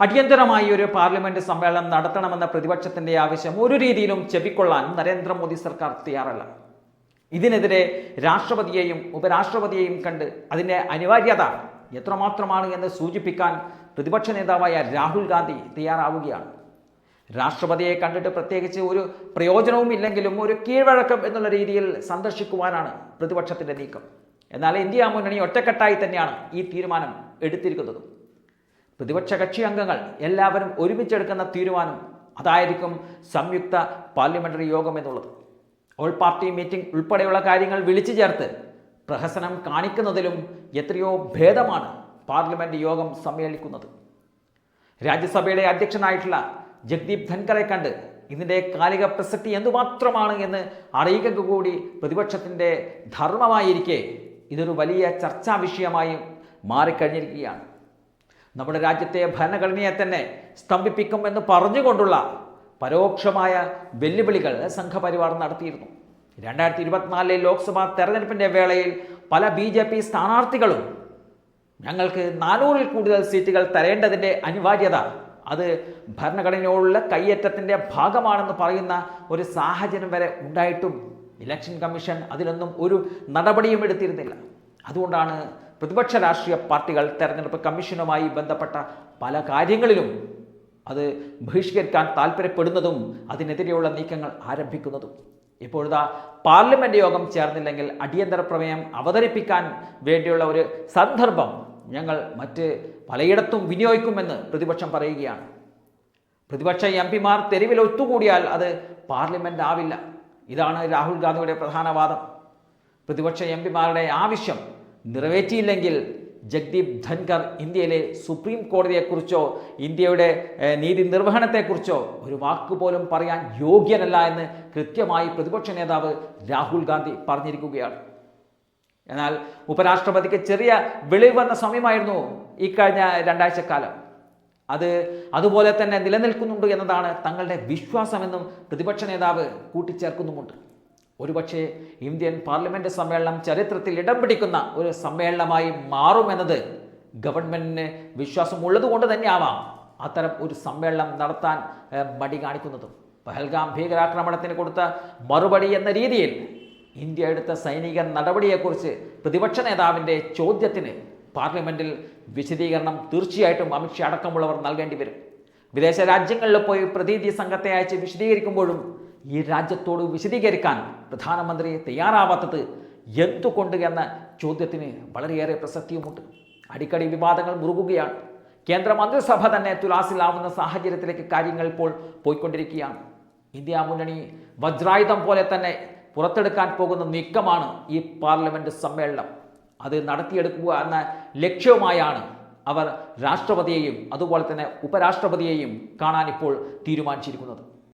അടിയന്തരമായി ഒരു പാർലമെന്റ് സമ്മേളനം നടത്തണമെന്ന പ്രതിപക്ഷത്തിന്റെ ആവശ്യം ഒരു രീതിയിലും ചെവിക്കൊള്ളാൻ നരേന്ദ്രമോദി സർക്കാർ തയ്യാറല്ല. ഇതിനെതിരെ രാഷ്ട്രപതിയെയും ഉപരാഷ്ട്രപതിയെയും കണ്ട് അതിന്റെ അനിവാര്യത എത്രമാത്രമാണ് എന്ന് സൂചിപ്പിക്കാൻ പ്രതിപക്ഷ നേതാവായ രാഹുൽ ഗാന്ധി തയ്യാറാവുകയാണ്. രാഷ്ട്രപതിയെ കണ്ടിട്ട് പ്രത്യേകിച്ച് ഒരു പ്രയോജനവും ഇല്ലെങ്കിലും ഒരു കീഴ്വഴക്കം എന്നുള്ള രീതിയിൽ സന്ദർശിക്കുവാനാണ് പ്രതിപക്ഷത്തിന്റെ നീക്കം. എന്നാൽ ഇന്ത്യ മുന്നണി ഒറ്റക്കെട്ടായി തന്നെയാണ് ഈ തീരുമാനം എടുത്തിരിക്കുന്നത്. പ്രതിപക്ഷ കക്ഷി അംഗങ്ങൾ എല്ലാവരും ഒരുമിച്ചെടുക്കുന്ന തീരുമാനം അതായിരിക്കും സംയുക്ത പാർലമെന്ററി യോഗം എന്നുള്ളത്. ഓൾ പാർട്ടി മീറ്റിംഗ് ഉൾപ്പെടെയുള്ള കാര്യങ്ങൾ വിളിച്ചു ചേർത്ത് പ്രഹസനം കാണിക്കുന്നതിലും എത്രയോ ഭേദമാണ് പാർലമെന്റ് യോഗം സമ്മേളിക്കുന്നത്. രാജ്യസഭയുടെ അധ്യക്ഷനായിട്ടുള്ള ജഗ്ദീപ് ധൻഖറെ കണ്ട് ഇതിന്റെ കാലിക പ്രസക്തി എന്തുമാത്രമാണ് എന്ന് അറിയിക്കുക കൂടി പ്രതിപക്ഷത്തിന്റെ ധർമ്മമായിരിക്കെ ഇതൊരു വലിയ ചർച്ചാ വിഷയമായി മാറിക്കഴിഞ്ഞിരിക്കുകയാണ്. നമ്മുടെ രാജ്യത്തെ ഭരണഘടനയെ തന്നെ സ്തംഭിപ്പിക്കുമെന്ന് പറഞ്ഞുകൊണ്ടുള്ള പരോക്ഷമായ വെല്ലുവിളികൾ സംഘപരിവാർ നടത്തിയിരുന്നു. രണ്ടായിരത്തി ഇരുപത്തിനാലിലെ ലോക്സഭാ തെരഞ്ഞെടുപ്പിന്റെ വേളയിൽ പല ബി ജെ പി സ്ഥാനാർത്ഥികളും ഞങ്ങൾക്ക് നാനൂറിൽ കൂടുതൽ സീറ്റുകൾ തരേണ്ടതിന്റെ അനിവാര്യത അത് ഭരണഘടനയോടുള്ള കയ്യേറ്റത്തിന്റെ ഭാഗമാണെന്ന് പറയുന്ന ഒരു സാഹചര്യം വരെ ഉണ്ടായിട്ടും ഇലക്ഷൻ കമ്മീഷൻ അതിലൊന്നും ഒരു നടപടിയും എടുത്തിരുന്നില്ല. അതുകൊണ്ടാണ് പ്രതിപക്ഷ രാഷ്ട്രീയ പാർട്ടികൾ തെരഞ്ഞെടുപ്പ് കമ്മീഷനുമായി ബന്ധപ്പെട്ട പല കാര്യങ്ങളിലും അത് ബഹിഷ്കരിക്കാൻ താല്പര്യപ്പെടുന്നതും അതിനെതിരെയുള്ള നീക്കങ്ങൾ ആരംഭിക്കുന്നതും. ഇപ്പോഴത്തെ പാർലമെന്റ് യോഗം ചേർന്നില്ലെങ്കിൽ അടിയന്തര പ്രമേയം അവതരിപ്പിക്കാൻ വേണ്ടിയുള്ള ഒരു സന്ദർഭം ഞങ്ങൾ മറ്റ് പലയിടത്തും വിനിയോഗിക്കുമെന്ന് പ്രതിപക്ഷം പറയുകയാണ്. പ്രതിപക്ഷ എം പിമാർ തെരുവിൽ ഒത്തുകൂടിയാൽ അത് പാർലമെന്റ് ആവില്ല. ഇതാണ് രാഹുൽ ഗാന്ധിയുടെ പ്രധാന വാദം. പ്രതിപക്ഷ എം പിമാരുടെ ആവശ്യം നിറവേറ്റിയില്ലെങ്കിൽ ജഗ്ദീപ് ധൻകർ ഇന്ത്യയിലെ സുപ്രീം കോടതിയെക്കുറിച്ചോ ഇന്ത്യയുടെ നീതി നിർവഹണത്തെക്കുറിച്ചോ ഒരു വാക്ക് പോലും പറയാൻ യോഗ്യനല്ല എന്ന് കൃത്യമായി പ്രതിപക്ഷ നേതാവ് രാഹുൽ ഗാന്ധി പറഞ്ഞിരിക്കുകയാണ്. എന്നാൽ ഉപരാഷ്ട്രപതിക്ക് ചെറിയ വെളിവ് വന്ന സമയമായിരുന്നു ഈ കഴിഞ്ഞ രണ്ടാഴ്ചക്കാലം. അത് അതുപോലെ തന്നെ നിലനിൽക്കുന്നുണ്ട് എന്നതാണ് തങ്ങളുടെ വിശ്വാസമെന്നും പ്രതിപക്ഷ നേതാവ് കൂട്ടിച്ചേർക്കുന്നുമുണ്ട്. ഒരുപക്ഷെ ഇന്ത്യൻ പാർലമെന്റ് സമ്മേളനം ചരിത്രത്തിൽ ഇടം പിടിക്കുന്ന ഒരു സമ്മേളനമായി മാറുമെന്നത് ഗവൺമെന്റിന് വിശ്വാസമുള്ളത് കൊണ്ട് തന്നെയാവാം അത്തരം ഒരു സമ്മേളനം നടത്താൻ മടി കാണിക്കുന്നതും. പഹൽഗാം ഭീകരാക്രമണത്തിന് കൊടുത്ത മറുപടി എന്ന രീതിയിൽ ഇന്ത്യ എടുത്ത സൈനിക നടപടിയെക്കുറിച്ച് പ്രതിപക്ഷ നേതാവിന്റെ ചോദ്യത്തിന് പാർലമെന്റിൽ വിശദീകരണം തീർച്ചയായിട്ടും അമിത്ഷാ അടക്കമുള്ളവർ നൽകേണ്ടി വരും. വിദേശ രാജ്യങ്ങളിൽ പോയി പ്രതിനിധി സംഘത്തെ അയച്ച് വിശദീകരിക്കുമ്പോഴും ഈ രാജ്യത്തോട് വിശദീകരിക്കാൻ പ്രധാനമന്ത്രി തയ്യാറാവാത്തത് എന്തുകൊണ്ട് എന്ന ചോദ്യത്തിന് വളരെയേറെ പ്രസക്തിയുമുണ്ട്. അടിക്കടി വിവാദങ്ങൾ മുറുകുകയാണ്. കേന്ദ്ര മന്ത്രിസഭ തന്നെ തുലാസിലാവുന്ന സാഹചര്യത്തിലേക്ക് കാര്യങ്ങൾ ഇപ്പോൾ പോയിക്കൊണ്ടിരിക്കുകയാണ്. ഇന്ത്യ മുന്നണി വജ്രായുധം പോലെ തന്നെ പുറത്തെടുക്കാൻ പോകുന്ന നീക്കമാണ് ഈ പാർലമെന്റ് സമ്മേളനം. അത് നടത്തിയെടുക്കുക എന്ന ലക്ഷ്യവുമായാണ് അവർ രാഷ്ട്രപതിയെയും അതുപോലെ തന്നെ ഉപരാഷ്ട്രപതിയെയും കാണാൻ ഇപ്പോൾ തീരുമാനിച്ചിരിക്കുന്നത്.